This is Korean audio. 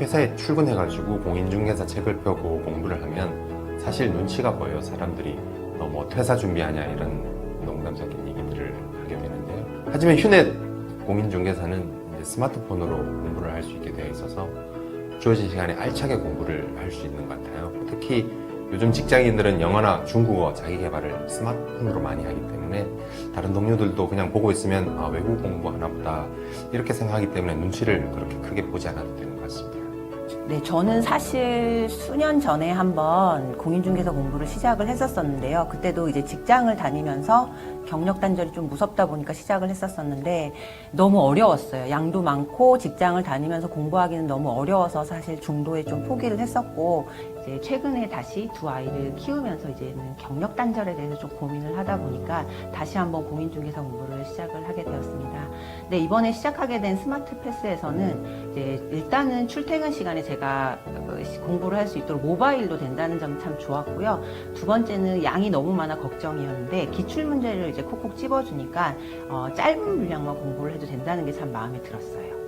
회사에 출근해가지고 공인중개사 책을 펴고 공부를 하면 사실 눈치가 보여요. 사람들이 너뭐 퇴사 준비하냐 이런 농담 섞인 얘기들을 하게 되는데요. 하지만 휴넷 공인중개사는 스마트폰으로 공부를 할 수 있게 되어 있어서 주어진 시간에 알차게 공부를 할 수 있는 것 같아요. 특히 요즘 직장인들은 영어나 중국어 자기 개발을 스마트폰으로 많이 하기 때문에 다른 동료들도 그냥 보고 있으면 아, 외국 공부하나 보다 이렇게 생각하기 때문에 눈치를 그렇게 크게 보지 않아도 되는 것 같습니다. 네, 저는 사실 수년 전에 한번 공인중개사 공부를 시작을 했었었는데요. 그때도 이제 직장을 다니면서 경력 단절이 좀 무섭다 보니까 시작을 했었었는데 너무 어려웠어요. 양도 많고 직장을 다니면서 공부하기는 너무 어려워서 사실 중도에 좀 포기를 했었고 이제 최근에 다시 두 아이를 키우면서 이제는 경력 단절에 대해서 좀 고민을 하다 보니까 다시 한번 공인중개사 공부를 시작을 하게 되었습니다. 네, 이번에 시작하게 된 스마트 패스에서는 이제 일단은 출퇴근 시간에 제가 어, 공부를 할 수 있도록 모바일로 된다는 점이 참 좋았고요. 두 번째는 양이 너무 많아 걱정이었는데 기출 문제를 이제 콕콕 집어주니까 어, 짧은 분량만 공부를 해도 된다는 게 참 마음에 들었어요.